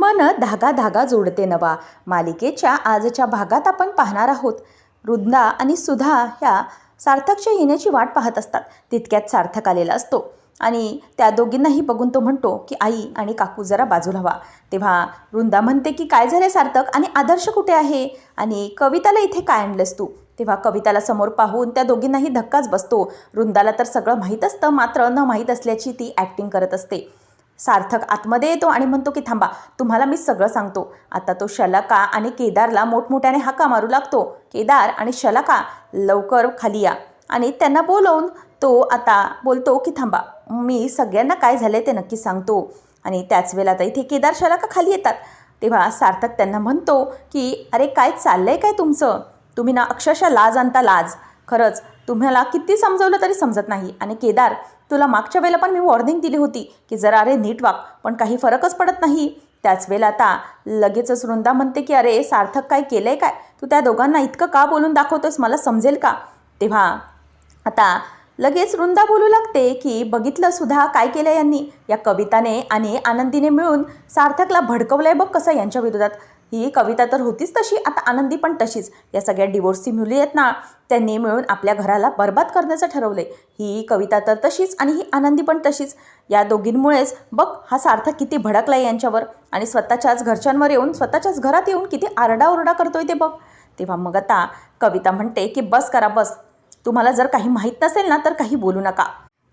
मन धागा धागा जोडते नवा. मालिकेच्या आजच्या भागात आपण पाहणार आहोत. वृंदा आणि सुधा ह्या सार्थकच्या येण्याची वाट पाहत असतात. तितक्यात सार्थक आलेला असतो. आणि त्या दोघींनाही बघून तो म्हणतो की आई आणि काकू जरा बाजूला व्हा. तेव्हा वृंदा म्हणते की काय झाले सार्थक? आणि आदर्श कुठे आहे? आणि कविताला इथे काय आणलंस तू? तेव्हा कविताला समोर पाहून त्या दोघींनाही धक्काच बसतो. वृंदाला तर सगळं माहीत असतं मात्र न माहीत असल्याची ती ॲक्टिंग करत असते. सार्थक आतमध्ये येतो आणि म्हणतो की थांबा तुम्हाला मी सगळं सांगतो. आता तो शलाका आणि केदारला मोठमोठ्याने हाका मारू लागतो. केदार आणि शलाका लवकर खाली या. आणि त्यांना बोलवून तो आता बोलतो की थांबा मी सगळ्यांना काय झालं ते नक्की सांगतो. आणि त्याच वेळेला आता इथे केदार शलाका खाली येतात. तेव्हा सार्थक त्यांना म्हणतो की अरे काय चाललंय काय तुमचं? तुम्ही ना अक्षरशः लाज आणता लाज. खरंच तुम्हाला किती समजवलं तरी समजत नाही. आणि केदार तुला मागच्या वेळेला पण मी वॉर्निंग दिली होती की जरा अरे नीट वाग पण काही फरकच पडत नाही. त्याच वेळेला आता लगेचच वृंदा म्हणते की अरे सार्थक काय केलं आहे काय? तू त्या दोघांना इतकं का बोलून दाखवतोस? मला समजेल का? तेव्हा आता लगेच वृंदा बोलू लागते की बघितलं सुद्धा काय केलं यांनी. या कविताने आणि आनंदीने मिळून सार्थकला भडकवलं आहे बघ कसं यांच्या विरोधात. ही कविता तर होतीच तशी आता आनंदी पण तशीच. या सगळ्या डिवोर्सची मुली आहेत ना त्यांनी मिळून आपल्या घराला बर्बाद करण्याचं ठरवलंय. ही कविता तर तशीच आणि ही आनंदी पण तशीच. या दोघींमुळेच बघ हा सार्थक किती भडकलाय यांच्यावर आणि स्वतःच्याच घरच्यांवर येऊन स्वतःच्याच घरात येऊन किती आरडाओरडा करतोय ते बघ. तेव्हा मग आता कविता म्हणते की बस करा बस. तुम्हाला जर काही माहीत नसेल ना तर काही बोलू नका.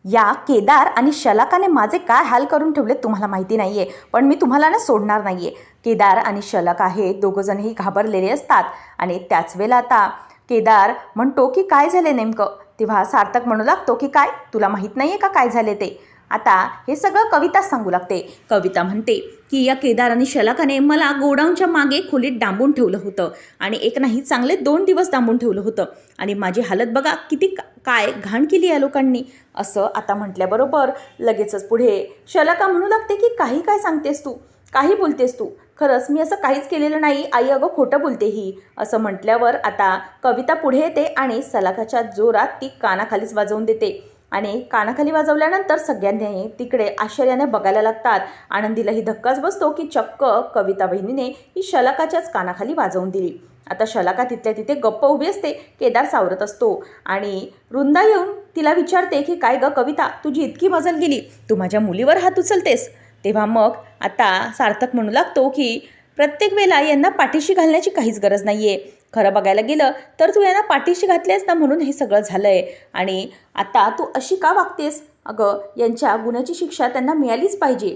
या केदार आणि शलाकाने माझे काय हाल करून ठेवले तुम्हाला माहिती नाही आहे पण मी तुम्हाला ना सोडणार नाही आहे केदार आणि शलक आहे. दोघंजणही घाबरलेले असतात. आणि त्याच वेळेला आता केदार म्हणतो की काय झाले नेमकं? तेव्हा सार्थक म्हणू लागतो की काय? तुला माहीत नाही आहे का काय झाले ते? आता हे सगळं कविता सांगू लागते. कविता म्हणते की या केदार आणि शलाकाने मला गोडाऊनच्या मागे खोलीत डांबून ठेवलं होतं. आणि एक नाही चांगले दोन दिवस डांबून ठेवलं होतं. आणि माझी हालत बघा किती काय घाण केली या लोकांनी. असं आता म्हटल्याबरोबर लगेचच पुढे शलाका म्हणू लागते की काही काय सांगतेस तू? काही बोलतेस तू? खरंच मी असं काहीच केलेलं नाही. आई अगं खोटं बोलते ही. असं म्हटल्यावर आता कविता पुढे येते आणि सलाखाच्या जोरात ती कानाखालीच वाजवून देते. आणि कानाखाली वाजवल्यानंतर सगळ्यांनी तिकडे आश्चर्याने बघायला लागतात. आनंदीलाही धक्काच बसतो की चक्क कविता बहिणीने ही शलाकाच्याच कानाखाली वाजवून दिली. आता शलाका तिथल्या तिथे गप्प उभी असते केदार सावरत असतो. आणि रुंदा येऊन तिला विचारते की काय ग कविता तुझी इतकी मजल गेली. तू माझ्या मुलीवर हात उचलतेस. तेव्हा मग आता सार्थक म्हणू लागतो की प्रत्येक वेळेला यांना पाठीशी घालण्याची काहीच गरज नाही आहे खरं बघायला गेलं तर तू यांना पाठीशी घातलीस ना म्हणून हे सगळं झालं आहे आणि आता तू अशी का वागतेस? अगं यांच्या गुन्ह्याची शिक्षा त्यांना मिळालीच पाहिजे.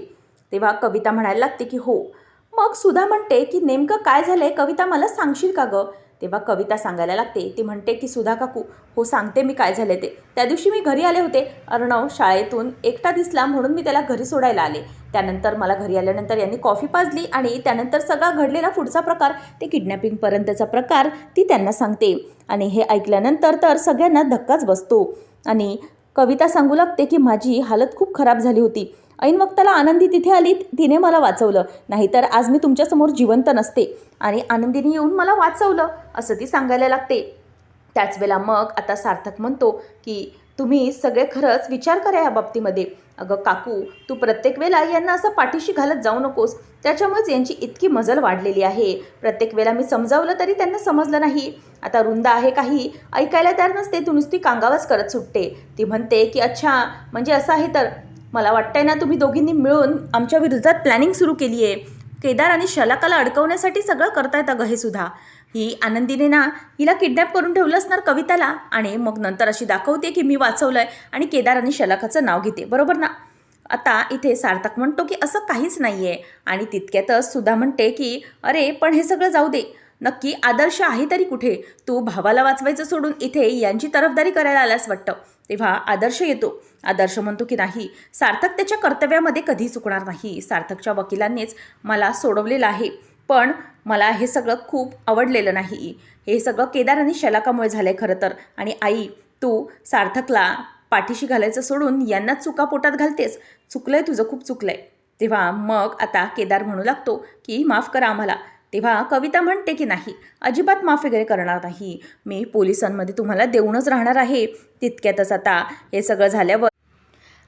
तेव्हा कविता म्हणायला लागते की हो. मग सुधा म्हणते की नेमकं काय झालं आहे कविता मला सांगशील का गं? तेव्हा कविता सांगायला लागते. ती म्हणते की सुधा काकू हो सांगते मी काय झाले ते. त्या दिवशी मी घरी आले होते. अर्णव शाळेतून एकटा दिसला म्हणून मी त्याला घरी सोडायला आले. त्यानंतर मला घरी आल्यानंतर यांनी कॉफी पाजली आणि त्यानंतर सगळा घडलेला पुढचा प्रकार ते किडनॅपिंगपर्यंतचा प्रकार ती त्यांना सांगते. आणि हे ऐकल्यानंतर तर सगळ्यांना धक्काच बसतो. आणि कविता सांगू लागते की माझी हालत खूप खराब झाली होती. ऐन वक्ताला आनंदी तिथे आली तिने मला वाचवलं. नाहीतर आज मी तुमच्यासमोर जिवंत नसते. आणि आनंदीने येऊन मला वाचवलं असं ती सांगायला लागते. त्याच वेळेला मग आता सार्थक म्हणतो की तुम्ही सगळे खरंच विचार करा या बाबतीमध्ये. अगं काकू तू प्रत्येक वेळेला यांना असं पाठीशी घालत जाऊ नकोस. त्याच्यामुळेच यांची इतकी मजल वाढलेली आहे. प्रत्येक वेळेला मी समजावलं तरी त्यांना समजलं नाही. आता रुंद आहे काही ऐकायला तयार नसते तू नुसती कांगावच करत सुटते. ती म्हणते की अच्छा म्हणजे असं आहे तर. मला वाटतंय ना तुम्ही दोघींनी मिळून आमच्या विरोधात प्लॅनिंग सुरू केली आहे केदार आणि शलाकाला अडकवण्यासाठी सगळं करतायत अगं हे सुद्धा. ही आनंदीने ना हिला किडनॅप करून ठेवलं असणार कविताला आणि मग नंतर अशी दाखवते की मी वाचवलं आहे आणि केदार आणि शलाखाचं नाव घेते. बरोबर ना? आता इथे सार्थक म्हणतो की असं काहीच नाही आहे आणि तितक्यातच सुद्धा म्हणते की अरे पण हे सगळं जाऊ दे. नक्की आदर्श आहे तरी कुठे? तू भावाला वाचवायचं सोडून इथे यांची तरफदारी करायला आल्यास वाटतं. तेव्हा आदर्श येतो. आदर्श म्हणतो की नाही सार्थक त्याच्या कर्तव्यामध्ये कधी चुकणार नाही. सार्थकच्या वकिलांनीच मला सोडवलेलं आहे. पण मला हे सगळं खूप आवडलेलं नाही. हे सगळं केदार आणि शलाकामुळे झालं आहे खरं तर. आणि आई तू सार्थकला पाठीशी घालायचं सोडून यांना चुका पोटात घालतेस. चुकलं आहे तुझं खूप चुकलं आहे तेव्हा मग आता केदार म्हणू लागतो की माफ करा आम्हाला. तेव्हा कविता म्हणते की नाही अजिबात माफ वगैरे करणार नाही. मी पोलिसांमध्ये तुम्हाला देऊनच राहणार आहे. तितक्यातच आता हे सगळं झाल्यावर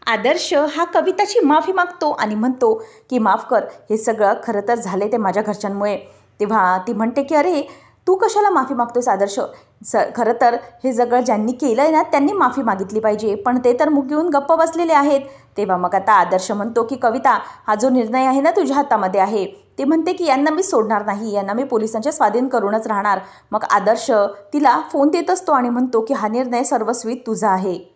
आदर्श हा कविताची माफी मागतो आणि म्हणतो की माफ कर हे सगळं खरं तर झालं ते माझ्या घरच्यांमुळे. तेव्हा ती म्हणते की अरे तू कशाला माफी मागतोस आदर्श? स खरं तर हे सगळं ज्यांनी केलं आहे ना त्यांनी माफी मागितली पाहिजे. पण ते तर मुग घेऊन गप्प बसलेले आहेत. तेव्हा मग आता आदर्श म्हणतो की कविता हा जो निर्णय आहे ना तुझ्या हातामध्ये आहे. ते म्हणते की यांना मी सोडणार नाही. यांना मी पोलिसांच्या स्वाधीन करूनच राहणार. मग आदर्श तिला फोन देत असतो आणि म्हणतो की हा निर्णय सर्वस्वी तुझा आहे.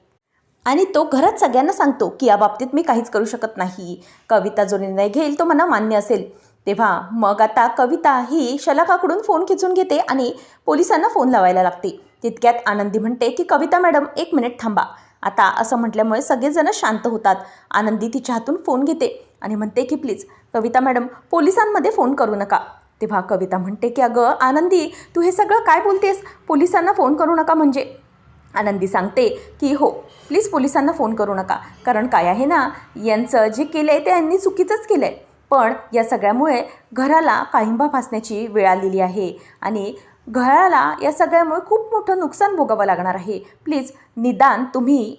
आणि तो घरात सगळ्यांना सांगतो की या बाबतीत मी काहीच करू शकत नाही. कविता जो निर्णय घेईल तो मला मान्य असेल. तेव्हा मग आता कविता ही शलाकाकडून फोन खिचून घेते आणि पोलिसांना फोन लावायला लागते. तितक्यात आनंदी म्हणते की कविता मॅडम एक मिनिट थांबा. आता असं म्हटल्यामुळे सगळेजण शांत होतात. आनंदी तिच्या हातून फोन घेते आणि म्हणते की प्लीज कविता मॅडम पोलिसांमध्ये फोन करू नका. तेव्हा कविता म्हणते की अगं आनंदी तू हे सगळं काय बोलतेस? पोलिसांना फोन करू नका म्हणजे. आनंदी सांगते की हो प्लीज पोलिसांना फोन करू नका. कारण काय आहे ना यांचं जे केलं आहे ते यांनी चुकीचंच केलं आहे पण या सगळ्यामुळे घराला काळिंबा फासण्याची वेळ आलेली आहे. आणि घराला या सगळ्यामुळे खूप मोठं नुकसान भोगावं लागणार आहे. प्लीज निदान तुम्ही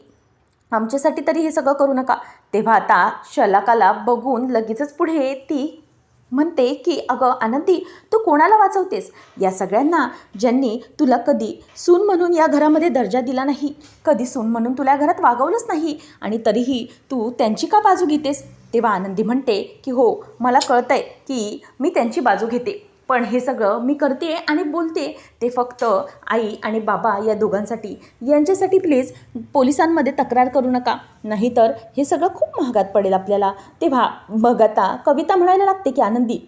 आमच्यासाठी तरी हे सगळं करू नका. तेव्हा आता शलाकाला बघून लगेचच पुढे ती म्हणते की अगं आनंदी तू कोणाला वाचवतेस? या सगळ्यांना ज्यांनी तुला कधी सून म्हणून या घरामध्ये दर्जा दिला नाही कधी सून म्हणून तुला या घरात वागवलंच नाही आणि तरीही तू त्यांची का बाजू घेतेस? तेव्हा आनंदी म्हणते की हो मला कळतंय की मी त्यांची बाजू घेते. पण हे सगळं मी करते आणि बोलते ते फक्त आई आणि बाबा या दोघांसाठी. यांच्यासाठी प्लीज पोलिसांमध्ये तक्रार करू नका. नाहीतर हे सगळं खूप महागात पडेल आपल्याला. तेव्हा मग आता कविता म्हणायला लागते की आनंदी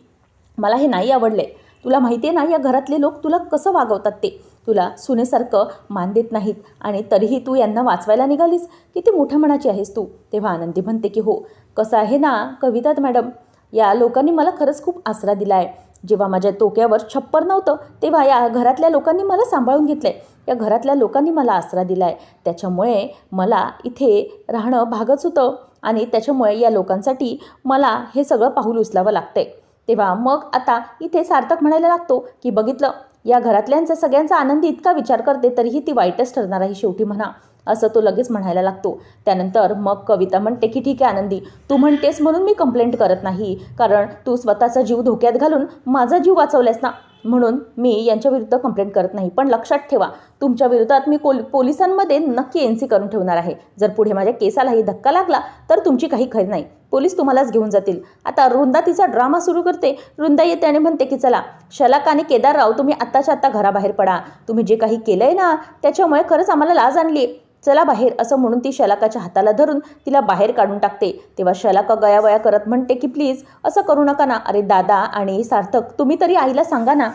मला हे नाही आवडले. तुला माहिती आहे ना या घरातले लोक तुला कसं वागवतात ते? तुला सुनेसारखं मान देत नाहीत. आणि तरीही तू यांना वाचवायला निघालीस. किती मोठ्या मनाची आहेस तू. तेव्हा आनंदी म्हणते की हो कसं आहे ना कविता मॅडम या लोकांनी मला खरंच खूप आसरा दिला आहे जेव्हा माझ्या टोक्यावर छप्पर नव्हतं तेव्हा या घरातल्या लोकांनी मला सांभाळून घेतलं आहे या घरातल्या लोकांनी मला आसरा दिला आहे त्याच्यामुळे मला इथे राहणं भागच होतं आणि त्याच्यामुळे या लोकांसाठी मला हे सगळं पाहुल उचलावं लागतंय. तेव्हा मग आता इथे सार्थक म्हणायला लागतो की बघितलं या घरातल्यांचा सगळ्यांचा आनंदी इतका विचार करते तरीही ती वाईटच ठरणार आहे शेवटी म्हणा. असं तो लगेच म्हणायला लागतो. त्यानंतर मग कविता म्हणते की ठीक आहे आनंदी. तू म्हणतेस म्हणून मी कंप्लेंट करत नाही. कारण तू स्वतःचा जीव धोक्यात घालून माझा जीव वाचवल्यास ना. म्हणून मी यांच्याविरुद्ध कंप्लेंट करत नाही. पण लक्षात ठेवा तुमच्या विरोधात मी कोल पोलिसांमध्ये नक्की एन सी करून ठेवणार आहे. जर पुढे माझ्या केसालाही धक्का लागला तर तुमची काही खरी नाही. पोलीस तुम्हालाच घेऊन जातील. आता रुंदा तिचा ड्रामा सुरू करते. रुंदा येते आणि म्हणते की चला शलाक आणि केदारराव तुम्ही आत्ताच्या आत्ता घराबाहेर पडा. तुम्ही जे काही केलं आहे ना त्याच्यामुळे खरंच आम्हाला लाज आणली चला बाहेर असं म्हणून ती शलाकाच्या हाताला धरून तिला बाहेर काढून टाकते. तेव्हा शलाका गयावया करत म्हणते की प्लीज असं करू नका ना. अरे दादा आणि सार्थक तुम्ही तरी आईला सांगा ना.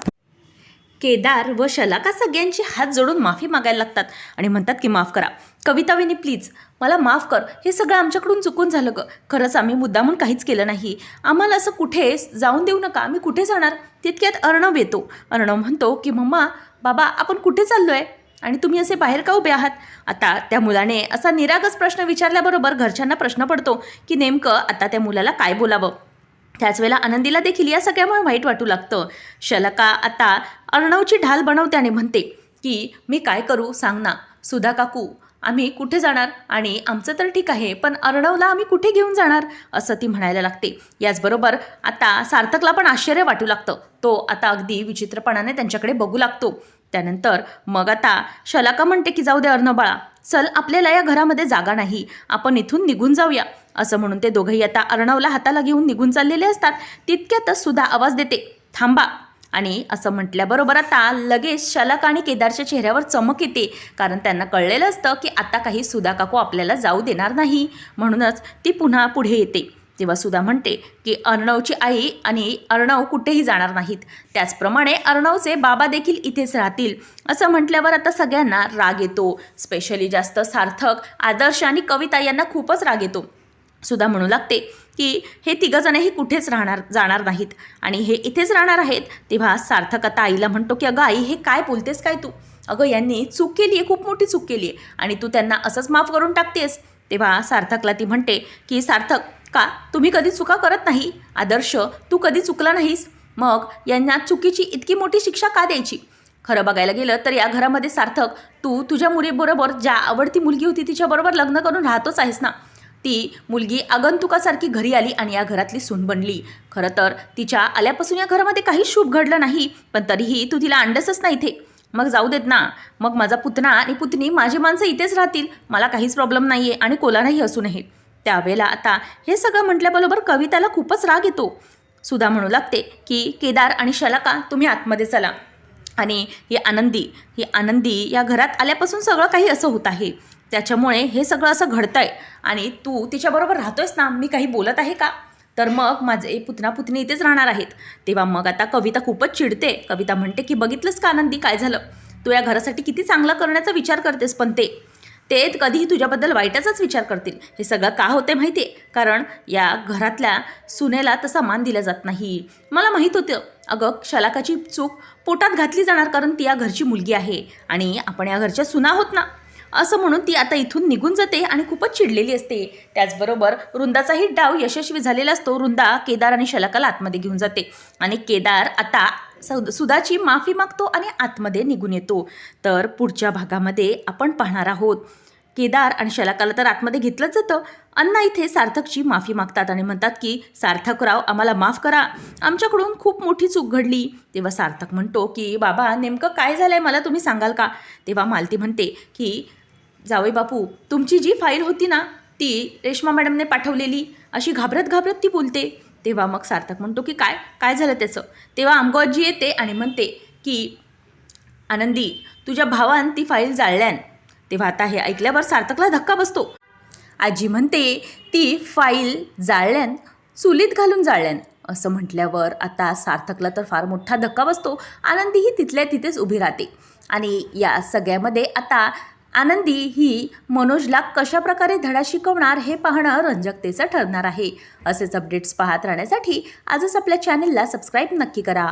केदार व शलाका सगळ्यांची हात जोडून माफी मागायला लागतात आणि म्हणतात की माफ करा. कविताविनी प्लीज मला माफ कर. हे सगळं आमच्याकडून चुकून झालं ग. खरंच आम्ही मुद्दामून काहीच केलं नाही. आम्हाला असं कुठे जाऊन देऊ नका. आम्ही कुठे जाणार? तितक्यात अर्णव येतो. अर्णव म्हणतो की मम्मा बाबा आपण कुठे चाललो आहे आणि तुम्ही असे बाहेर का उभे आहात? आता त्या मुलाने असा निरागस प्रश्न विचारल्याबरोबर घरच्यांना प्रश्न पडतो की नेमकं आता त्या मुलाला काय बोलावं? त्याच वेळेला आनंदीला देखील या सगळ्यामुळे वाईट वाटू लागतं. शलका आता अर्णवची ढाल बनवते आणि म्हणते की मी काय करू सांग ना? सुधा काकू आम्ही कुठे जाणार? आणि आमचं तर ठीक आहे पण अर्णवला आम्ही कुठे घेऊन जाणार? असं ती म्हणायला लागते. याचबरोबर आता सार्थकला पण आश्चर्य वाटू लागतं. तो आता अगदी विचित्रपणाने त्यांच्याकडे बघू लागतो. त्यानंतर मग आता शलाका म्हणते की जाऊ दे अर्णबाळा चल आपल्याला या घरामध्ये जागा नाही. आपण इथून निघून जाऊया. असं म्हणून ते दोघंही आता अर्णवला हाताला घेऊन निघून चाललेले असतात. तितक्यातच सुद्धा आवाज देते थांबा. आणि असं म्हटल्याबरोबर आता लगेच शलाक आणि केदारच्या चेहऱ्यावर चमक येते. कारण त्यांना कळलेलं असतं की आता काही सुधा काकू आपल्याला जाऊ देणार नाही. म्हणूनच ती पुन्हा पुढे येते. तेव्हा सुधा म्हणते की अर्णवची आई आणि अर्णव कुठेही जाणार नाहीत. त्याचप्रमाणे अर्णवचे बाबा देखील इथेच राहतील. असं म्हटल्यावर आता सगळ्यांना राग येतो. स्पेशली जास्त सार्थक आदर्श आणि कविता यांना खूपच राग येतो. सुद्धा म्हणू लागते की हे तिघंजणही कुठेच राहणार जाणार नाहीत. आणि हे इथेच राहणार आहेत तेव्हा सार्थक आता आईला म्हणतो की अगं आई हे काय बोलतेस काय तू? अगं यांनी चूक केली आहे खूप मोठी चूक केली आहे आणि तू त्यांना असंच माफ करून टाकतेस. तेव्हा सार्थकला ती म्हणते की सार्थक का? तुम्ही कधी चुका करत नाही? आदर्श तू कधी चुकला नाहीस? मग यांना चुकीची इतकी मोठी शिक्षा का द्यायची? खरं बघायला गेलं तर या घरामध्ये सार्थक तू तुझ्या मुलीबरोबर ज्या आवडती मुलगी होती तिच्याबरोबर लग्न करून राहतोच आहेस ना? ती मुलगी आगंतुकासारखी घरी आली आणि या घरातली सून बनली. खरं तर तिच्या आल्यापासून या घरामध्ये काही शुभ घडलं नाही पण तरीही तू तिला अंडसच नाही इथे. मग जाऊ देत ना. मग माझा पुतना आणि पुतणी माझी माणसं इथेच राहतील. मला काहीच प्रॉब्लेम नाही आहे आणि कोला नाही असू नये. त्यावेळेला आता हे सगळं म्हटल्याबरोबर कविताला खूपच राग येतो. सुधा म्हणू लागते की केदार आणि शलाका तुम्ही आतमध्ये चला. आणि ही आनंदी ही आनंदी या घरात आल्यापासून सगळं काही असं होत आहे. त्याच्यामुळे हे सगळं असं घडतं आहे आणि तू तिच्याबरोबर राहतोयस ना मी काही बोलत आहे का? तर मग माझे पुतना पुतणी इथेच राहणार आहेत. तेव्हा मग आता कविता खूपच चिडते. कविता म्हणते की बघितलंस का आनंदी काय झालं? तू या घरासाठी किती चांगलं करण्याचा विचार करतेस पण ते ते कधीही तुझ्याबद्दल वाईटाचाच विचार करतील. हे सगळं का होते माहिती आहे कारण या घरातल्या सुनेला तसा मान दिला जात नाही. मला माहीत होतं अगं शलाकाची चूक पोटात घातली जाणार कारण ती या घरची मुलगी आहे आणि आपण या घरच्या सुना आहोत ना? असं म्हणून ती आता इथून निघून जाते आणि खूपच चिडलेली असते. त्याचबरोबर वृंदाचाही डाव यशस्वी झालेला असतो. वृंदा केदार आणि शलाकाला आतमध्ये घेऊन जाते. आणि केदार आता सौद सुधाची माफी मागतो आणि आतमध्ये निघून येतो. तर पुढच्या भागामध्ये आपण पाहणार आहोत. केदार आणि शलाकाला तर आतमध्ये घेतलंच जातं. अण्णा इथे सार्थकची माफी मागतात आणि म्हणतात की सार्थकराव आम्हाला माफ करा. आमच्याकडून खूप मोठी चूक घडली. तेव्हा सार्थक म्हणतो की बाबा नेमकं काय झालं आहे मला तुम्ही सांगाल का? तेव्हा मालती म्हणते की जावई बापू तुमची जी फाईल होती ना ती रेश्मा मॅडमने पाठवलेली. अशी घाबरत घाबरत ती बोलते. तेव्हा मग सार्थक म्हणतो की काय? काय झालं त्याचं? तेव्हा आंबोजी येते आणि म्हणते की आनंदी तुझ्या भावान ती फाईल जाळल्यान. तेव्हा आता हे ऐकल्यावर सार्थकला धक्का बसतो. आजी म्हणते ती फाईल जाळल्यान चुलीत घालून जाळल्यान. असं म्हटल्यावर आता सार्थकला तर फार मोठा धक्का बसतो. आनंदीही तिथल्या तिथेच उभी राहते. आणि या सगळ्यामध्ये आता आनंदी ही मनोजला कशाप्रकारे धडा शिकवणार हे पाहणं रंजकतेचं ठरणार आहे. असेच अपडेट्स पाहत राहण्यासाठी आजच आपल्या चॅनलला सबस्क्राईब नक्की करा.